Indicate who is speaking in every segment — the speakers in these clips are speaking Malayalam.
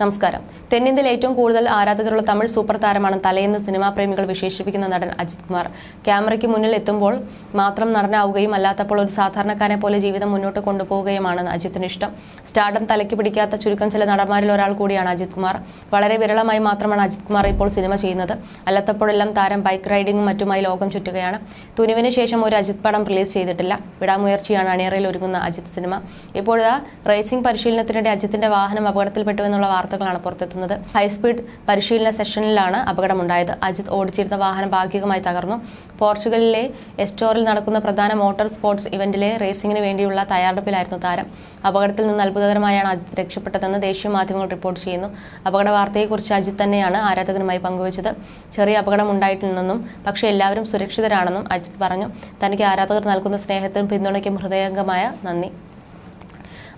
Speaker 1: നമസ്കാരം. തെന്നിന്ത്യയിൽ ഏറ്റവും കൂടുതൽ ആരാധകരുള്ള തമിഴ് സൂപ്പർ താരമാണ് തലയെന്ന് സിനിമാ പ്രേമികൾ വിശേഷിപ്പിക്കുന്ന നടൻ അജിത് കുമാർ. ക്യാമറയ്ക്ക് മുന്നിൽ എത്തുമ്പോൾ മാത്രം നടനാവുകയും അല്ലാത്തപ്പോൾ ഒരു സാധാരണക്കാരനെ പോലെ ജീവിതം മുന്നോട്ട് കൊണ്ടുപോവുകയുമാണ് അജിത്തിന് ഇഷ്ടം. സ്റ്റാർഡം തലയ്ക്ക് പിടിക്കാത്ത ചുരുക്കം ചില നടന്മാരിൽ ഒരാൾ കൂടിയാണ് അജിത് കുമാർ. വളരെ വിരളമായി മാത്രമാണ് അജിത് കുമാർ ഇപ്പോൾ സിനിമ ചെയ്യുന്നത്. അല്ലാത്തപ്പോഴെല്ലാം താരം ബൈക്ക് റൈഡിങ്ങും മറ്റുമായി ലോകം ചുറ്റുകയാണ്. തുനുവിന് ശേഷം ഒരു അജിത് പടം റിലീസ് ചെയ്തിട്ടില്ല. വിടാമുയർച്ചയാണ് അണിയറയിൽ ഒരുങ്ങുന്ന അജിത് സിനിമ. ഇപ്പോഴാ റേസിംഗ് പരിശീലനത്തിനിടെ അജിത്തിന്റെ വാഹനം അപകടത്തിൽപ്പെട്ടുവെന്നുള്ള വാർത്തകളാണ് പുറത്തെത്തുന്നത്. ഹൈസ്പീഡ് പരിശീലന സെഷനിലാണ് അപകടമുണ്ടായത്. അജിത് ഓടിച്ചിരുന്ന വാഹനം ഭാഗികമായി തകർന്നു. പോർച്ചുഗലിലെ എസ്റ്റോറിൽ നടക്കുന്ന പ്രധാന മോട്ടോർ സ്പോർട്സ് ഇവന്റിലെ റേസിംഗിന് വേണ്ടിയുള്ള തയ്യാറെടുപ്പിലായിരുന്നു താരം. അപകടത്തിൽ നിന്ന് അത്ഭുതകരമായാണ് അജിത് രക്ഷപ്പെട്ടതെന്ന് ദേശീയ മാധ്യമങ്ങൾ റിപ്പോർട്ട് ചെയ്യുന്നു. അപകട വാർത്തയെക്കുറിച്ച് അജിത് തന്നെയാണ് ആരാധകരുമായി പങ്കുവച്ചത്. ചെറിയ അപകടം ഉണ്ടായിട്ടില്ലെന്നും പക്ഷേ എല്ലാവരും സുരക്ഷിതരാണെന്നും അജിത് പറഞ്ഞു. തനിക്ക് ആരാധകർ നൽകുന്ന സ്നേഹത്തിനും പിന്തുണയ്ക്കും ഹൃദയംഗമായ നന്ദി.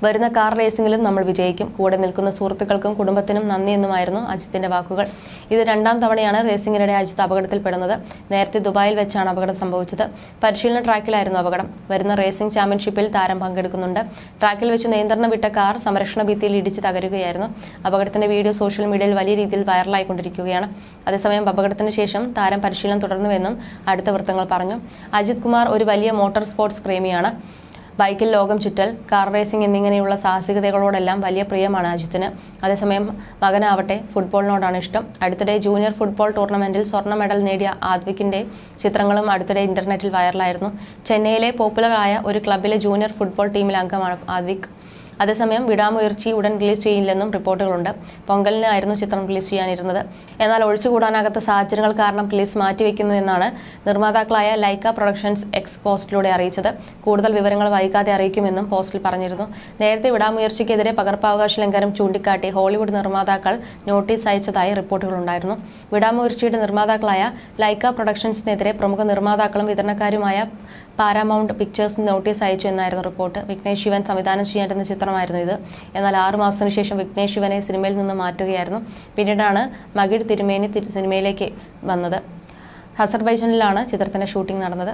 Speaker 1: വരുന്ന കാർ റേസിംഗിലും നമ്മൾ വിജയിക്കും. കൂടെ നിൽക്കുന്ന സുഹൃത്തുക്കൾക്കും കുടുംബത്തിനും നന്ദി എന്നുമായിരുന്നു അജിത്തിന്റെ വാക്കുകൾ. ഇത് രണ്ടാം തവണയാണ് റേസിംഗിനിടെ അജിത്ത് അപകടത്തിൽപ്പെടുന്നത്. നേരത്തെ ദുബായിൽ വെച്ചാണ് അപകടം സംഭവിച്ചത്. പരിശീലന ട്രാക്കിലായിരുന്നു അപകടം. വരുന്ന റേസിംഗ് ചാമ്പ്യൻഷിപ്പിൽ താരം പങ്കെടുക്കുന്നുണ്ട്. ട്രാക്കിൽ വെച്ച് നിയന്ത്രണം വിട്ട കാർ സംരക്ഷണ ഭിത്തിയിൽ ഇടിച്ച് തകരുകയായിരുന്നു. അപകടത്തിന്റെ വീഡിയോ സോഷ്യൽ മീഡിയയിൽ വലിയ രീതിയിൽ വൈറലായിക്കൊണ്ടിരിക്കുകയാണ്. അതേസമയം അപകടത്തിന് ശേഷം താരം പരിശീലനം തുടർന്നുവെന്നും അടുത്ത വൃത്തങ്ങൾ പറഞ്ഞു. അജിത് കുമാർ ഒരു വലിയ മോട്ടോർ സ്പോർട്സ് പ്രേമിയാണ്. ബൈക്കിൽ ലോകം ചുറ്റൽ കാർ റേസിംഗ് എന്നിങ്ങനെയുള്ള സാഹസികതകളോടെല്ലാം വലിയ പ്രിയമാണ് അജിത്തിന്. അതേസമയം മകനാവട്ടെ ഫുട്ബോളിനോടാണ് ഇഷ്ടം. അടുത്തിടെ ജൂനിയർ ഫുട്ബോൾ ടൂർണമെന്റിൽ സ്വർണ മെഡൽ നേടിയ ആദ്വിക്കിന്റെ ചിത്രങ്ങളും അടുത്തിടെ ഇന്റർനെറ്റിൽ വൈറലായിരുന്നു. ചെന്നൈയിലെ പോപ്പുലറായ ഒരു ക്ലബിലെ ജൂനിയർ ഫുട്ബോൾ ടീമിലെ അംഗമാണ് ആദ്വിക് അതേസമയം വിടാമുയർച്ചി ഉടൻ റിലീസ് ചെയ്യില്ലെന്നും റിപ്പോർട്ടുകളുണ്ട്. പൊങ്കലിനായിരുന്നു ചിത്രം റിലീസ് ചെയ്യാനിരുന്നത്. എന്നാൽ ഒഴിച്ചുകൂടാനാകാത്ത സാഹചര്യങ്ങൾ കാരണം റിലീസ് മാറ്റിവെക്കുന്നു എന്നാണ് നിർമ്മാതാക്കളായ ലൈക്ക പ്രൊഡക്ഷൻസ് എക്സ് പോസ്റ്റിലൂടെ അറിയിച്ചത്. കൂടുതൽ വിവരങ്ങൾ വൈകാതെ അറിയിക്കുമെന്നും പോസ്റ്റിൽ പറഞ്ഞിരുന്നു. നേരത്തെ വിടാമുയർച്ചയ്ക്കെതിരെ പകർപ്പവകാശ ലംഘനം ചൂണ്ടിക്കാട്ടി ഹോളിവുഡ് നിർമ്മാതാക്കൾ നോട്ടീസ് അയച്ചതായി റിപ്പോർട്ടുകളുണ്ടായിരുന്നു. വിടാമുയർച്ചയുടെ നിർമ്മാതാക്കളായ ലൈക്ക പ്രൊഡക്ഷൻസിനെതിരെ പ്രമുഖ നിർമ്മാതാക്കളും വിതരണക്കാരുമായ പാരാമൗണ്ട് പിക്ചേഴ്സ് നോട്ടീസ് അയച്ചു എന്നായിരുന്നു റിപ്പോർട്ട്. വിഘ്നേഷ് ശിവൻ സംവിധാനം ചെയ്യേണ്ടുന്ന ചിത്രമായിരുന്നു ഇത്. എന്നാൽ ആറു മാസത്തിനു ശേഷം വിഘ്നേഷ് ശിവനെ സിനിമയിൽ നിന്ന് മാറ്റുകയായിരുന്നു. പിന്നീടാണ് മകിഴ് തിരുമേനി സിനിമയിലേക്ക് വന്നത്. ഹസർബൈജനിലാണ് ചിത്രത്തിന്റെ ഷൂട്ടിംഗ് നടന്നത്.